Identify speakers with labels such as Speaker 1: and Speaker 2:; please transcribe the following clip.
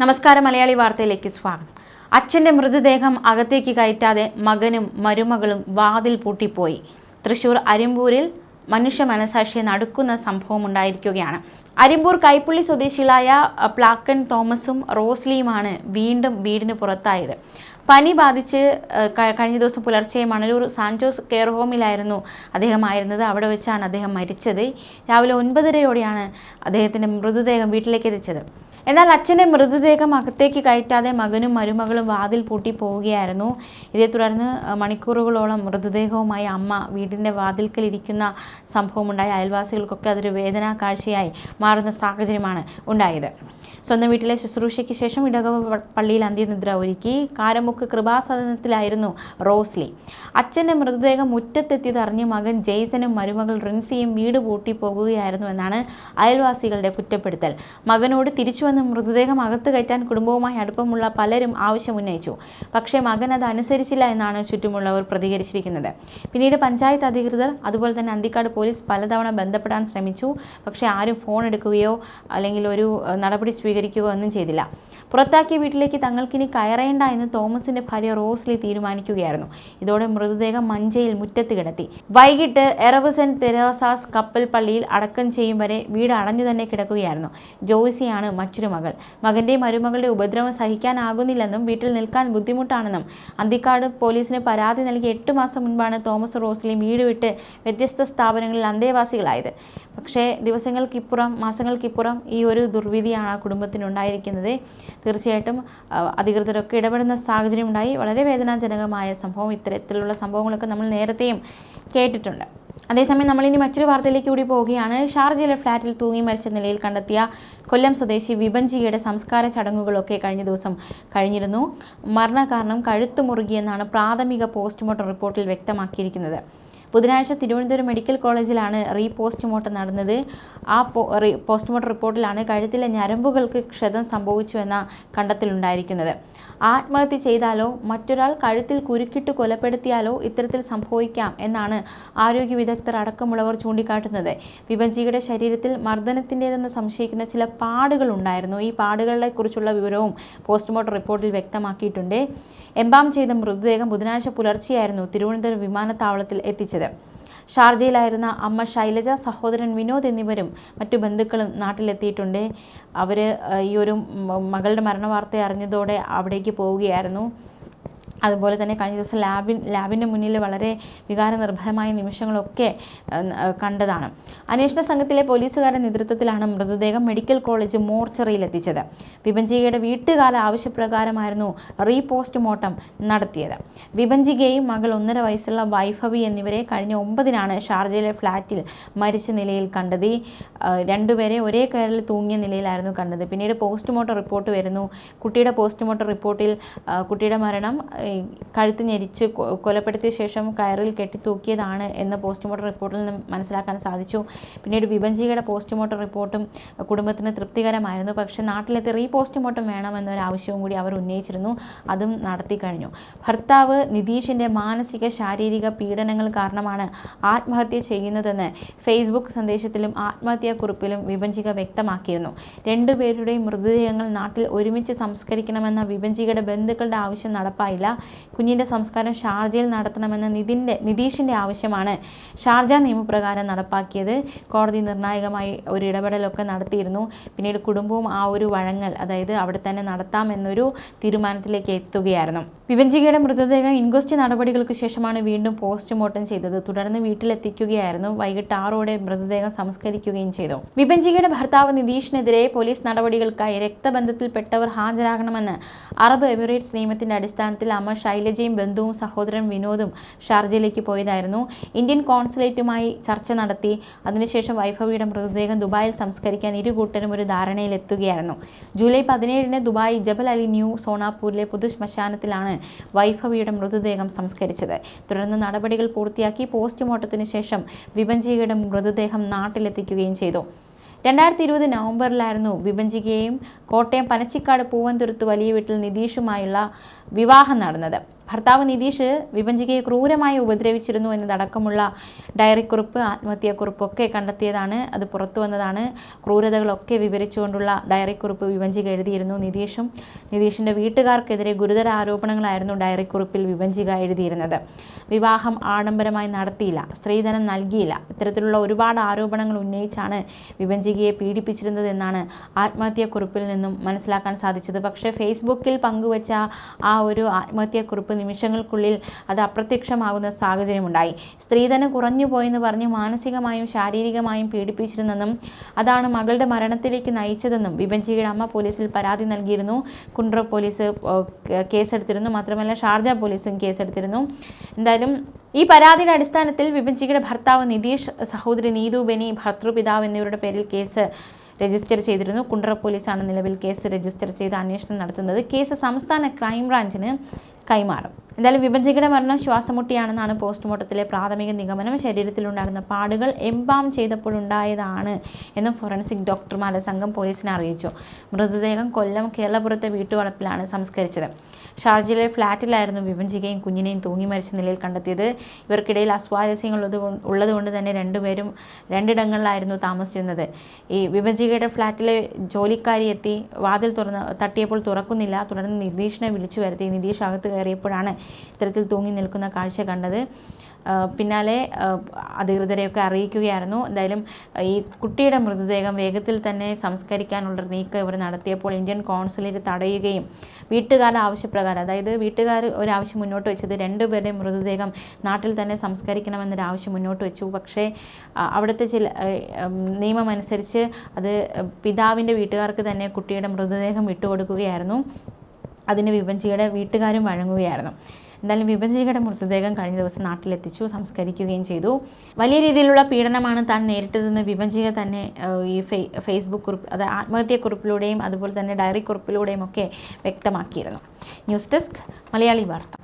Speaker 1: നമസ്കാരം മലയാളി വാർത്തയിലേക്ക് സ്വാഗതം. അച്ഛന്റെ മൃതദേഹം അകത്തേക്ക് കയറ്റാതെ മകനും മരുമകളും വാതിൽ പൂട്ടിപ്പോയി. തൃശൂർ അരിമ്പൂരിൽ മനുഷ്യ മനസാക്ഷിയെ നടുക്കുന്ന സംഭവം ഉണ്ടായിരിക്കുകയാണ്. അരിമ്പൂർ കൈപ്പുള്ളി സ്വദേശികളായ പ്ലാക്കൻ തോമസും റോസ്ലിയുമാണ് വീണ്ടും വീടിന് പുറത്തായത്. പനി ബാധിച്ച് കഴിഞ്ഞ ദിവസം പുലർച്ചെ മണലൂർ സാൻജോസ് കെയർ ഹോമിലായിരുന്നു അദ്ദേഹമായിരുന്നത്. അവിടെ വെച്ചാണ് അദ്ദേഹം മരിച്ചത്. രാവിലെ ഒൻപതരയോടെയാണ് അദ്ദേഹത്തിന്റെ മൃതദേഹം വീട്ടിലേക്ക് എത്തിച്ചത്. എന്നാൽ അച്ഛന്റെ മൃതദേഹം അകത്തേക്ക് കയറ്റാതെ മകനും മരുമകളും വാതിൽ പൂട്ടി പോവുകയായിരുന്നു. ഇതേ തുടർന്ന് മണിക്കൂറുകളോളം മൃതദേഹവുമായി അമ്മ വീടിന്റെ വാതിൽക്കൽ ഇരിക്കുന്ന സംഭവമുണ്ടായ. അയൽവാസികൾക്കൊക്കെ അതൊരു വേദനാ കാഴ്ചയായി മാറുന്ന സാഹചര്യമാണ് ഉണ്ടായത്. സ്വന്തം വീട്ടിലെ ശുശ്രൂഷയ്ക്ക് ശേഷം ഇടകവ പള്ളിയിൽ അന്ത്യനിദ്ര ഒരുക്കി. കാരമുക്ക് കൃപാസദനത്തിലായിരുന്നു റോസ്ലി. അച്ഛന്റെ മൃതദേഹം മുറ്റത്തെത്തിയത് അറിഞ്ഞ് മകൻ ജെയ്സനും മരുമകൾ റിൻസിയും വീട് പൂട്ടി പോകുകയായിരുന്നു എന്നാണ് അയൽവാസികളുടെ കുറ്റപ്പെടുത്തൽ. മകനോട് തിരിച്ചു വന്ന് മൃതദേഹം അകത്ത് കയറ്റാൻ കുടുംബവുമായി അടുപ്പമുള്ള പലരും ആവശ്യമുന്നയിച്ചു പക്ഷേ മകൻ അത് അനുസരിച്ചില്ല എന്നാണ് ചുറ്റുമുള്ളവർ പ്രതികരിച്ചിരിക്കുന്നത്. പിന്നീട് പഞ്ചായത്ത് അധികൃതർ അതുപോലെ തന്നെ അന്തിക്കാട് പോലീസ് പലതവണ ബന്ധപ്പെടാൻ ശ്രമിച്ചു. പക്ഷേ ആരും ഫോൺ എടുക്കുകയോ അല്ലെങ്കിൽ ഒരു നടപടി സ്വീകരിക്കുകയോ ഒന്നും ചെയ്തില്ല. പുറത്താക്കിയ വീട്ടിലേക്ക് തങ്ങൾക്കിനി കയറേണ്ട എന്ന് തോമസിന്റെ ഭാര്യ റോസ്ലി തീരുമാനിക്കുകയായിരുന്നു. ഇതോടെ മൃതദേഹം മഞ്ചയിൽ മുറ്റത്ത് കിടത്തി. വൈകിട്ട് എറവസൻ സെന്റ് തെരേസാസ് കപ്പൽ പള്ളിയിൽ അടക്കം ചെയ്യും വരെ വീട് അടഞ്ഞു തന്നെ കിടക്കുകയായിരുന്നു. ജോയ്സിയാണ് മറ്റൊരു മകൾ. മകന്റെ മരുമകളുടെ ഉപദ്രവം സഹിക്കാനാകുന്നില്ലെന്നും വീട്ടിൽ നിൽക്കാൻ ബുദ്ധിമുട്ടാണെന്നും അന്തിക്കാട് പോലീസിന് പരാതി നൽകി എട്ട് മാസം മുൻപാണ് തോമസ് റോസ്ലി വീട് വിട്ട് വ്യത്യസ്ത സ്ഥാപനങ്ങളിൽ അന്തേവാസികളായത്. പക്ഷേ ദിവസങ്ങൾക്കിപ്പുറം മാസങ്ങൾക്കിപ്പുറം ഈ ഒരു ദുർവിധിയാണ് ആ കുടുംബത്തിനുണ്ടായിരിക്കുന്നത്. തീർച്ചയായിട്ടും അധികൃതരൊക്കെ ഇടപെടുന്ന സാഹചര്യം ഉണ്ടായി വളരെ വേദനാജനകമായ സംഭവം ഇത്തരത്തിലുള്ള സംഭവങ്ങളൊക്കെ നമ്മൾ നേരത്തെയും കേട്ടിട്ടുണ്ട്. അതേസമയം നമ്മളിനി മറ്റൊരു വാർത്തയിലേക്ക് കൂടി പോവുകയാണ്. ഷാർജയിലെ ഫ്ളാറ്റിൽ തൂങ്ങി മരിച്ച നിലയിൽ കണ്ടെത്തിയ കൊല്ലം സ്വദേശി വിപഞ്ചിയുടെ സംസ്കാര ചടങ്ങുകളൊക്കെ കഴിഞ്ഞ ദിവസം കഴിഞ്ഞിരുന്നു. മരണകാരണം കഴുത്ത് മുറുകിയെന്നാണ് പ്രാഥമിക പോസ്റ്റ്മോർട്ടം റിപ്പോർട്ടിൽ വ്യക്തമാക്കിയിരിക്കുന്നത്. ബുധനാഴ്ച തിരുവനന്തപുരം മെഡിക്കൽ കോളേജിലാണ് റീ പോസ്റ്റ്മോർട്ടം നടന്നത്. ആ പോസ്റ്റ്മോർട്ടം റിപ്പോർട്ടിലാണ് കഴുത്തിലെ ഞരമ്പുകൾക്ക് ക്ഷതം സംഭവിച്ചുവെന്ന കണ്ടെത്തലുണ്ടായിരിക്കുന്നത്. ആത്മഹത്യ ചെയ്താലോ മറ്റൊരാൾ കഴുത്തിൽ കുരുക്കിട്ട് കൊലപ്പെടുത്തിയാലോ ഇത്തരത്തിൽ സംഭവിക്കാം എന്നാണ് ആരോഗ്യ വിദഗ്ധർ അടക്കമുള്ളവർ ചൂണ്ടിക്കാട്ടുന്നത്. വിഭജിയുടെ ശരീരത്തിൽ മർദ്ദനത്തിന്റെതെന്ന് സംശയിക്കുന്ന ചില പാടുകൾ ഉണ്ടായിരുന്നു. ഈ പാടുകളെ കുറിച്ചുള്ള വിവരവും പോസ്റ്റ്മോർട്ടം റിപ്പോർട്ടിൽ വ്യക്തമാക്കിയിട്ടുണ്ട്. എംബാം ചെയ്ത മൃതദേഹം ബുധനാഴ്ച പുലർച്ചെയായിരുന്നു തിരുവനന്തപുരം വിമാനത്താവളത്തിൽ എത്തിച്ചത്. ഷാർജയിലായിരുന്ന അമ്മ ശൈലജ സഹോദരൻ വിനോദ് എന്നിവരും മറ്റു ബന്ധുക്കളും നാട്ടിലെത്തിയിട്ടുണ്ട്. അവർ ഈ ഒരു മകളുടെ മരണവാർത്ത അറിഞ്ഞതോടെ അവിടേക്ക് പോവുകയായിരുന്നു. അതുപോലെ തന്നെ കഴിഞ്ഞ ദിവസം ലാബിൻ ലാബിന്റെ മുന്നിൽ വളരെ വികാരനിർഭരമായ നിമിഷങ്ങളൊക്കെ കണ്ടതാണ്. അന്വേഷണ സംഘത്തിലെ പോലീസുകാരുടെ നേതൃത്വത്തിലാണ് മൃതദേഹം മെഡിക്കൽ കോളേജ് മോർച്ചറിയിൽ എത്തിച്ചത് വിഭഞ്ചികയുടെ വീട്ടുകാല ആവശ്യപ്രകാരമായിരുന്നു റീ പോസ്റ്റ്മോർട്ടം നടത്തിയത്. വിഭഞ്ചികയും മകൾ ഒന്നര വയസ്സുള്ള വൈഭവി എന്നിവരെ കഴിഞ്ഞ ഒമ്പതിനാണ് ഷാർജയിലെ ഫ്ലാറ്റിൽ മരിച്ച നിലയിൽ കണ്ടത്. രണ്ടുപേരെ ഒരേ കയറിൽ തൂങ്ങിയ നിലയിലായിരുന്നു കണ്ടത്. പിന്നീട് പോസ്റ്റ്മോർട്ടം റിപ്പോർട്ട് വരുന്നു. കുട്ടിയുടെ പോസ്റ്റ്മോർട്ടം റിപ്പോർട്ടിൽ കുട്ടിയുടെ മരണം കഴുത്ത് ഞെരിച്ച് കൊലപ്പെടുത്തിയ ശേഷം കയറിൽ കെട്ടി തൂക്കിയതാണ് എന്ന് പോസ്റ്റ്മോർട്ടം റിപ്പോർട്ടിൽ നിന്ന് മനസ്സിലാക്കാൻ സാധിച്ചു. പിന്നീട് വിഭജികയുടെ പോസ്റ്റ്മോർട്ടം റിപ്പോർട്ടും കുടുംബത്തിന് തൃപ്തികരമായിരുന്നു. പക്ഷേ നാട്ടിലെത്തി റീ പോസ്റ്റ്മോർട്ടം വേണമെന്നൊരു ആവശ്യവും കൂടി അവർ ഉന്നയിച്ചിരുന്നു. അതും നടത്തി കഴിഞ്ഞു. ഭർത്താവ് നിതീഷിന്റെ മാനസിക ശാരീരിക പീഡനങ്ങൾ കാരണമാണ് ആത്മഹത്യ ചെയ്യുന്നതെന്ന് ഫേസ്ബുക്ക് സന്ദേശത്തിലും ആത്മഹത്യാക്കുറിപ്പിലും വിഭജിക വ്യക്തമാക്കിയിരുന്നു. രണ്ടുപേരുടെയും മൃതദേഹങ്ങൾ നാട്ടിൽ ഒരുമിച്ച് സംസ്കരിക്കണമെന്ന വിഭജികയുടെ ബന്ധുക്കളുടെ ആവശ്യം നടപ്പായില്ല. കുഞ്ഞിന്റെ സംസ്കാരം ഷാർജയിൽ നടത്തണമെന്ന നിതിന്റെ നിതീഷിന്റെ ആവശ്യമാണ്. ഷാർജ നിയമപ്രകാരം നടപ്പാക്കിയത് കോടതി നിർണായകമായി ഒരു ഇടപെടലൊക്കെ നടത്തിയിരുന്നു. പിന്നീട് കുടുംബവും ആ ഒരു വഴങ്ങൽ അതായത് അവിടെ തന്നെ നടത്താമെന്നൊരു തീരുമാനത്തിലേക്ക് എത്തുകയായിരുന്നു. വിഭജികയുടെ മൃതദേഹം ഇൻക്വസ്റ്റ് നടപടികൾക്ക് ശേഷമാണ് വീണ്ടും പോസ്റ്റ്മോർട്ടം ചെയ്തത്. തുടർന്ന് വീട്ടിലെത്തിക്കുകയായിരുന്നു. വൈകിട്ട് ആറോടെ മൃതദേഹം സംസ്കരിക്കുകയും ചെയ്തു. വിഭഞ്ചികയുടെ ഭർത്താവ് നിതീഷിനെതിരെ പോലീസ് നടപടികൾക്കായി രക്തബന്ധത്തിൽപ്പെട്ടവർ ഹാജരാകണമെന്ന് അറബ് എമിറേറ്റ്സ് നിയമത്തിന്റെ അടിസ്ഥാനത്തിൽ അമ്മ ശൈലജയും ബന്ധുവും സഹോദരൻ വിനോദും ഷാർജയിലേക്ക് പോയതായിരുന്നു. ഇന്ത്യൻ കോൺസുലേറ്റുമായി ചർച്ച നടത്തി. അതിനുശേഷം വൈഭവിയുടെ മൃതദേഹം ദുബായിൽ സംസ്കരിക്കാൻ ഇരു കൂട്ടരും ഒരു ധാരണയിലെത്തുകയായിരുന്നു. ജൂലൈ പതിനേഴിന് ദുബായ് ജബൽ അലി ന്യൂ സോണാപൂരിലെ പൊതു ശ്മശാനത്തിലാണ് വൈഭവിയുടെ മൃതദേഹം സംസ്കരിച്ചത്. തുടർന്ന് നടപടികൾ പൂർത്തിയാക്കി പോസ്റ്റ്മോർട്ടത്തിന് ശേഷം വിപഞ്ചികയുടെ മൃതദേഹം നാട്ടിലെത്തിക്കുകയും ചെയ്തു. രണ്ടായിരത്തി ഇരുപത് നവംബറിലായിരുന്നു വിഭജികയും കോട്ടയം പനച്ചിക്കാട് പൂവന്തുരുത്ത് വലിയ വീട്ടിൽ നിതീഷുമായുള്ള വിവാഹം നടന്നത്. ഭർത്താവ് നിതീഷ് വിഭജികയെ ക്രൂരമായി ഉപദ്രവിച്ചിരുന്നു എന്നതടക്കമുള്ള ഡയറിക്കുറിപ്പ് ആത്മഹത്യാക്കുറിപ്പൊക്കെ കണ്ടെത്തിയതാണ് അത് പുറത്തു വന്നതാണ്. ക്രൂരതകളൊക്കെ വിവരിച്ചുകൊണ്ടുള്ള ഡയറിക്കുറിപ്പ് വിഭജിക എഴുതിയിരുന്നു നിതീഷും. നിതീഷിന്റെ വീട്ടുകാർക്കെതിരെ ഗുരുതര ആരോപണങ്ങളായിരുന്നു ഡയറിക്കുറിപ്പിൽ വിഭജിക എഴുതിയിരുന്നത്. വിവാഹം ആഡംബരമായി നടത്തിയില്ല സ്ത്രീധനം നൽകിയില്ല. ഇത്തരത്തിലുള്ള ഒരുപാട് ആരോപണങ്ങൾ ഉന്നയിച്ചാണ് വിഭജികയെ പീഡിപ്പിച്ചിരുന്നത് എന്നാണ് ആത്മഹത്യാക്കുറിപ്പിൽ നിന്നും മനസ്സിലാക്കാൻ സാധിച്ചത്. പക്ഷേ ഫേസ്ബുക്കിൽ പങ്കുവച്ച ആ ഒരു ആത്മഹത്യാക്കുറിപ്പ് നിമിഷങ്ങൾക്കുള്ളിൽ അത് അപ്രത്യക്ഷമാകുന്ന സാഹചര്യമുണ്ടായി. സ്ത്രീധനം കുറഞ്ഞു പോയെന്ന് പറഞ്ഞ് മാനസികമായും ശാരീരികമായും പീഡിപ്പിച്ചിരുന്നെന്നും അതാണ് മകളുടെ മരണത്തിലേക്ക് നയിച്ചതെന്നും വിഭജിയുടെ അമ്മ പോലീസിൽ പരാതി നൽകിയിരുന്നു. കുണ്ട്ര പോലീസ് കേസെടുത്തിരുന്നു. മാത്രമല്ല ഷാർജ പോലീസും കേസെടുത്തിരുന്നു. എന്തായാലും ഈ പരാതിയുടെ അടിസ്ഥാനത്തിൽ വിഭജിയുടെ ഭർത്താവ് നിതീഷ് സഹോദരി നീതു ബെനി ഭർത്തൃപിതാവ് എന്നിവരുടെ പേരിൽ കേസ് രജിസ്റ്റർ ചെയ്തിരുന്നു. കുണ്ട്ര പോലീസാണ് നിലവിൽ കേസ് രജിസ്റ്റർ ചെയ്ത് അന്വേഷണം നടത്തുന്നത്. കേസ് സംസ്ഥാന ക്രൈംബ്രാഞ്ചിന് കൈമാറും. എന്തായാലും വിഭജികയുടെ മരണം ശ്വാസമുട്ടിയാണെന്നാണ് പോസ്റ്റ്മോർട്ടത്തിലെ പ്രാഥമിക നിഗമനം. ശരീരത്തിലുണ്ടായിരുന്ന പാടുകൾ എംബാം ചെയ്തപ്പോഴുണ്ടായതാണ് എന്നും ഫോറൻസിക് ഡോക്ടർമാരുടെ സംഘം പോലീസിനെ അറിയിച്ചു. മൃതദേഹം കൊല്ലം കേരളപുരത്തെ വീട്ടുവളപ്പിലാണ് സംസ്കരിച്ചത്. ഷാർജയിലെ ഫ്ളാറ്റിലായിരുന്നു വിഭജികയും കുഞ്ഞിനെയും തൂങ്ങി മരിച്ച നിലയിൽ കണ്ടെത്തിയത്. ഇവർക്കിടയിൽ അസ്വാരസ്യങ്ങൾ ഉള്ളത് കൊണ്ട് ഉള്ളതുകൊണ്ട് തന്നെ രണ്ടുപേരും രണ്ടിടങ്ങളിലായിരുന്നു താമസിച്ചിരുന്നത്. ഈ വിഭജികയുടെ ഫ്ളാറ്റിലെ ജോലിക്കാരി എത്തി വാതിൽ തുറന്ന് തട്ടിയപ്പോൾ തുറക്കുന്നില്ല. തുടർന്ന് നിതീഷിനെ വിളിച്ചു വരുത്തി. നിതീഷ് അകത്ത് കയറിയപ്പോഴാണ് ഇത്തരത്തിൽ തൂങ്ങി നിൽക്കുന്ന കാഴ്ച കണ്ടത്. പിന്നാലെ അധികൃതരെയൊക്കെ അറിയിക്കുകയായിരുന്നു. എന്തായാലും ഈ കുട്ടിയുടെ മൃതദേഹം വേഗത്തിൽ തന്നെ സംസ്കരിക്കാനുള്ള നീക്കം ഇവർ നടത്തിയപ്പോൾ ഇന്ത്യൻ കോൺസുലേറ്റ് തടയുകയും വീട്ടുകാരുടെ ആവശ്യപ്രകാരം അതായത് വീട്ടുകാർ ഒരു ആവശ്യം മുന്നോട്ട് വെച്ചത് രണ്ടുപേരുടെയും മൃതദേഹം നാട്ടിൽ തന്നെ സംസ്കരിക്കണമെന്നൊരു ആവശ്യം മുന്നോട്ട് വെച്ചു. പക്ഷേ അവിടുത്തെ ചില നിയമമനുസരിച്ച് അത് പിതാവിന്റെ വീട്ടുകാർക്ക് തന്നെ കുട്ടിയുടെ മൃതദേഹം വിട്ടുകൊടുക്കുകയായിരുന്നു അതിന് വിഭജിയുടെ വീട്ടുകാരും വഴങ്ങുകയായിരുന്നു. എന്തായാലും വിഭജികയുടെ മൃതദേഹം കഴിഞ്ഞ ദിവസം നാട്ടിലെത്തിച്ചു സംസ്കരിക്കുകയും ചെയ്തു. വലിയ രീതിയിലുള്ള പീഡനമാണ് താൻ നേരിട്ടതെന്ന് വിഭജിക തന്നെ ഈ ഫേസ്ബുക്ക് കുറിപ്പ് അത് ആത്മഹത്യക്കുറിപ്പിലൂടെയും അതുപോലെ തന്നെ ഡയറി കുറിപ്പിലൂടെയും ഒക്കെ വ്യക്തമാക്കിയിരുന്നു. ന്യൂസ് ഡെസ്ക് മലയാളി വാർത്ത.